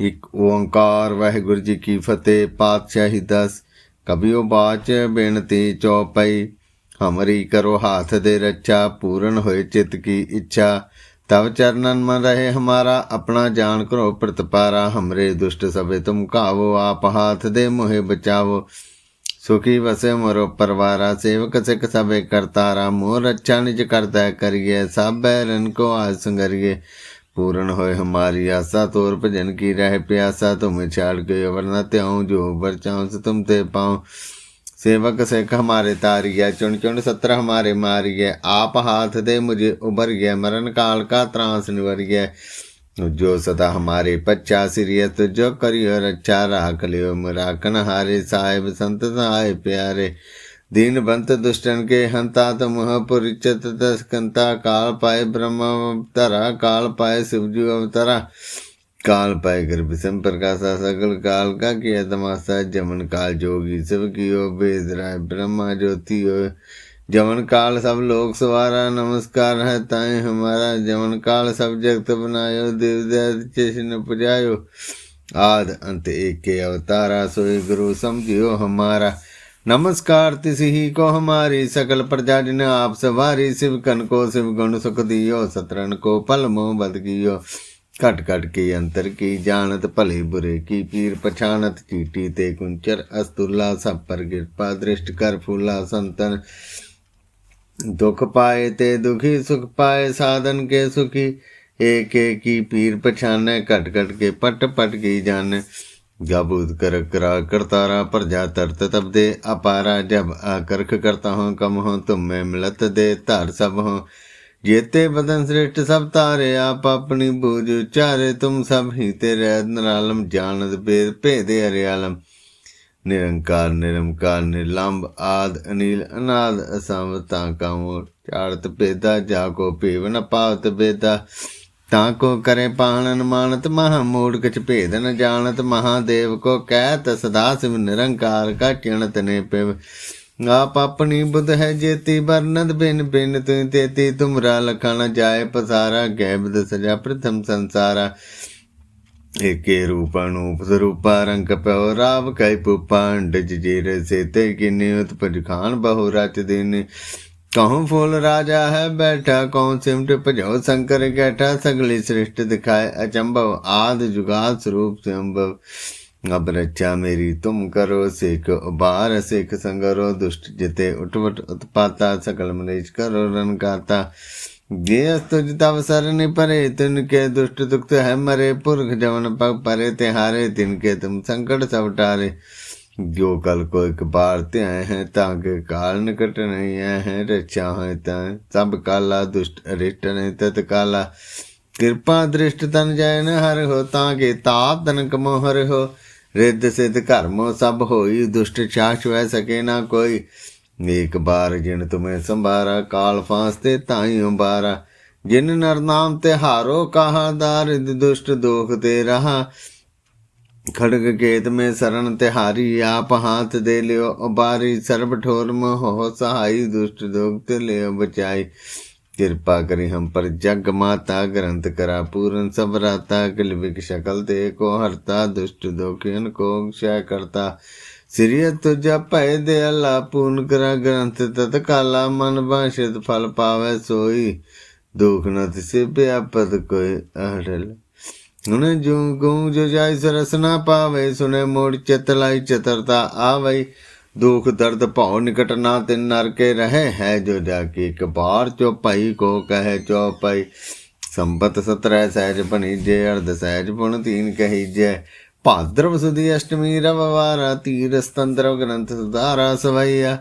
ਇਕ ਓੰਕਾਰ ਵਾਹਿਗੁਰੂ ਜੀ ਕੀ ਫਤਿਹ, ਪਾਤਸ਼ਾਹੀ ਦਸ। ਕਬਿਓ ਬਾਚ ਬੇਨਤੀ ਚੌਪਈ, ਹਮਰੀ ਕਰੋ ਹਾਥ ਦੇ ਰੱਛਾ, ਪੂਰਨ ਹੋਏ ਚਿਤ ਕੀ ਇੱਛਾ। ਤਵ ਚਰਨਨ ਮਨ ਰਹੇ ਹਮਾਰਾ, ਆਪਣਾ ਜਾਣ ਕਰੋ ਪ੍ਰਤਪਾਰਾ। ਹਮਰੇ ਦੁਸ਼ਟ ਸਭੇ ਤੁਮ ਕਾਵੋ ਆਪ ਹਾਥ ਦੇ ਮੋਹਿ ਬਚਾਵੋ। ਸੁਖੀ ਵਸੇ ਮਰੋ ਪਰਵਾਰਾ, ਸੇਵਕ ਸਿਖ ਸਭੇ ਕਰਤਾਰਾ। ਮੋਹ ਰੱਛਾ ਨਿਜ ਕਰਦਾ ਕਰੀਏ ਸਭ ਬੈਰਨ ਕੋ ਆਜ ਸੰਗਰੀਏ। पूर्ण होए हमारी आशा तोर भजन की रह प्यासा तुम छाड़ के वरना त्यों जो बर चाऊं से तुम ते पाऊं सेवक सिख हमारे तारिया चुन चुन सत्र हमारे मारिए आप हाथ दे मुझे उबर गया मरण काल का त्रास निवर गया जो सदा हमारे पच्चा सिरियत जो करियो रक्षा राख लियो राखन हारे साहिब संत सहाय प्यारे दीन बंत दुष्टन के हंता तुम पुरिचत काल पाए ब्रह्म अवतरा, काल पाए शिवजू अवतरा। काल पाए गर्भ सम प्रकाशा सकल काल का किया तमाशा, जमन काल जोगी शिव कियो, वेद राय ब्रह्मा ज्योति हो। जमन काल सब लोग सवारा, नमस्कार है ताए हमारा। जमन काल सब जगत बनायो, देव चिन्ह पुजायो। आद अंत एक के अवतारा, सोई गुरु समझियो हमारा। नमस्कार तिसी ही को हमारी सकल प्रजा जिन आप सवारी शिव कन को शिव गुण सुख दियो सतरन को पल मोह बद कियो कट कट की अंतर की जानत भले बुरे की पीर पछानत चीटी ते कुंचर अस्तुल्ला सब पर कृपा दृष्ट कर फूला संतन दुख पाए ते दुखी सुख पाए साधन के सुखी एक एक की पीर पछाने कट कट के पट पट की जाने जाबूत कर करा करतारा पर जा तरत तब दे अपारा जब आकर्ख करता हूँ कम हो तुम में मिलत दे तार सब हो जेते बदन श्रेष्ठ सब तारे आप अपनी बूझ उचारे तुम सब ही तेरे नरालम जानत भेद भेदे हरियालम निरंकार निरंकार निर्लंब आद अनिल अनाद असंवता कामो चारत भेदा जाको पीव न पावत ਤਾਂ ਕੋ ਕਰੇ ਪਾਣਨ ਮਾਨਤ ਮਹਾ ਮੂੜ ਕਿਛ ਭੇਦ ਨ ਜਾਣਤ, ਮਹਾਦੇਵ ਕੋ ਕਹਿ ਤ ਸਦਾ ਸਿਵ ਨਿਰੰਕਾਰ ਕਾ ਚਿਣਤ ਨੇ ਪਿਵ। ਆਪ ਆਪਣੀ ਬੁੱਧ ਹੈ ਜੇਤੀ, ਵਰਨਦ ਬਿਨ ਬਿਨ, ਤੂੰ ਤੇਤੀ, ਤੁਮਰਾ ਲਖਣ ਜਾਏ, ਪਸਾਰਾ ਗੈਬ ਦਸ ਜਾ ਪ੍ਰਥਮ ਸੰਸਾਰਾ। ਏਕੇ ਰੂਪਾਨੂਪ ਸਰੂਪਾ, ਰੰਗ ਪਿਓ ਰਾਵ, ਕੈ ਪੁਪਾਂਡ ਜਜੀਰ ਸੇ ਕਿਨੇ ਉਤਪਜ ਖਾਨ ਬਹੁ ਰਚ ਦਿਨ। कहूँ फूल राजा है बैठा कौन सिमट पजो शंकर कैठा सगली सृष्ट दिखाए अचंभव आद जुगाद स्वरूप संभव अब रक्षा मेरी तुम करो सिख उबार सिख संगरो दुष्ट जिते उठवट उत्पाता सकल मनीष करो रन गाता जे तुझ तव सरनि परे तिनके दुष्ट दुख है मरे पुरख जवन पग परे तिहारे तिनके तुम संकट सब टारे जो कल को एक बार ते आए हैं ताके काल निकट नहीं आए हैं रक्षा है तय सब काला दुष्ट अरिष्ट नहीं तत काला कृपा दृष्ट तन जय न हर हो ताके ताप तनक मोहर हो रिद्ध सिद्ध कर्मो सब होई दुष्ट चाश वह सके ना कोई एक बार जिन तुम्हें संभारा काल फांसते ताई उबारा जिन नर नाम ते हारो कहा दारिद दुष्ट दोख ते रहा ਖੜਗ ਕੇਤ ਮੇ ਸਰਨ ਤਿਹਾਰੀ, ਆਪ ਹਾਥ ਦੇ ਲਿਓ ਉਬਾਰੀ, ਸਰਬ ਠੋਰ ਮੋਹ ਸਹਾਈ, ਦੁਸ਼ਟ ਦੋਗਤ ਲਿਓ ਬਚਾਈ। ਕਿਰਪਾ ਕਰੀ ਹਮ ਪਰ ਜਗ ਮਾਤਾ ਗ੍ਰੰਥ ਕਰਾ ਪੂਰਨ ਸਭ ਰਾਤਾ, ਕਿਲ ਵਿਕ ਸ਼ਕਲ ਤੇ ਕੋ ਹਰਤਾ, ਦੁਸ਼ਟ ਦੁਖਿਨ ਕੋ ਸ਼ੈ ਕਰਤਾ। ਸਿਰਿਯ ਤੁਜਾ ਭੈ ਦੇ ਅਲਾ ਪੂਰਨ ਕਰਾ ਗ੍ਰੰਥ ਤਤ ਕਾਲਾ ਮਨ ਬਾਸ਼ਿਤ ਫਲ ਪਾਵੇ ਸੋਈ। ਦੁਖ ਨ ਤਿਸੇ ਪਿਆਪਤ ਕੋਈ ਅਹੜਲ। सुने जो गूं जो जाय सरस ना पावे सुने मोड़ चतलाई चतरता आवई दुख दर्द भाव निकट ना तिन नर के रहे है जो जाके कबार चौपाई को कहे चौपाई संपत सत्रह सहज बनी जय अर्ध सहज पुण तीन कही जय भाद्रव सुदी अष्टमी रविवारा तीर स्तंत्र ग्रंथ सुधारा सवैया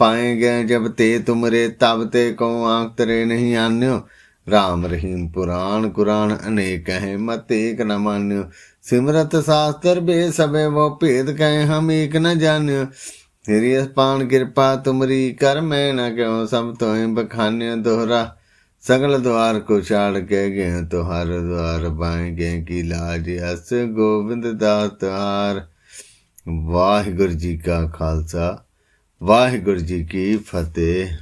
पाए गए जब ते तुमरे तब ते को आंख तरे नहीं आन्यो ਰਾਮ ਰਹੀਮ ਪੁਰਾਣ ਕੁਰਾਨ ਅਨੇਕ ਹੈ ਮਤ ਏਕ ਨ ਮਾਨਿਓ ਸਿਮਰਤ ਸਾਸਤਰ ਬੇ ਸਭੇ ਵੋ ਭੇਦ ਕਹੇ ਹਮ ਏਕ ਨ ਜਾਣਿਓ ਤੇਰੀ ਅਸਪਾਨ ਕਿਰਪਾ ਤੁਮਰੀ ਕਰ, ਮੈਂ ਨ ਕਿਉ ਸਭ ਤੋਏ ਬਖਾਨਿਓ ਦੋਹਰਾ। ਸਗਲ ਦਵਾਰ ਕੋ ਛਾੜ ਕੇ ਗਏ ਤੁਹਾਰ ਦਵਾਰ ਬਾਏ ਗਏ ਕੀ ਲਾਜ, ਅਸ ਗੋਬਿੰਦ ਦਾਸ ਤਾਰ ਵਾਹਿਗੁਰੂ ਜੀ ਕਾ ਖਾਲਸਾ, ਵਾਹਿਗੁਰੂ ਜੀ ਕੀ ਫਤਿਹ।